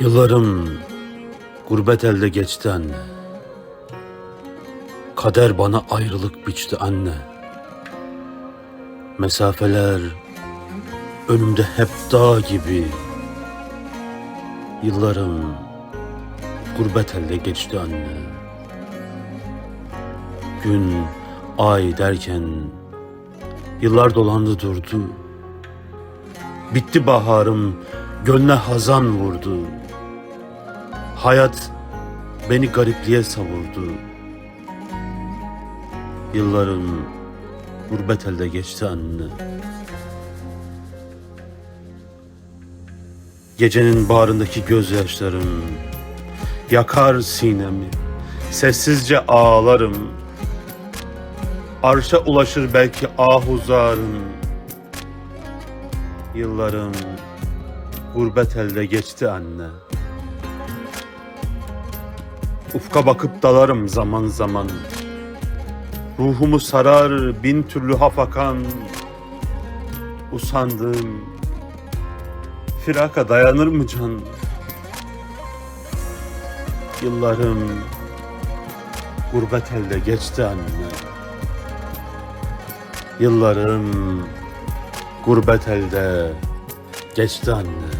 Yıllarım gurbet elde geçti anne. Kader bana ayrılık biçti anne. Mesafeler önümde hep dağ gibi. Yıllarım gurbet elde geçti anne. Gün, ay derken yıllar dolandı durdu. Bitti baharım, gönle hazan vurdu. Hayat beni garipliğe savurdu. Yıllarım gurbet elde geçti anne. Gecenin bağrındaki gözyaşlarım yakar sinemi. Sessizce ağlarım. Arşa ulaşır belki ahuzarım. Yıllarım gurbet elde geçti anne. Ufka bakıp dalarım zaman zaman. Ruhumu sarar bin türlü hafakan. Usandım. Firaka dayanır mı can? Yıllarım gurbet elde geçti anne. Yıllarım gurbet elde geçti anne.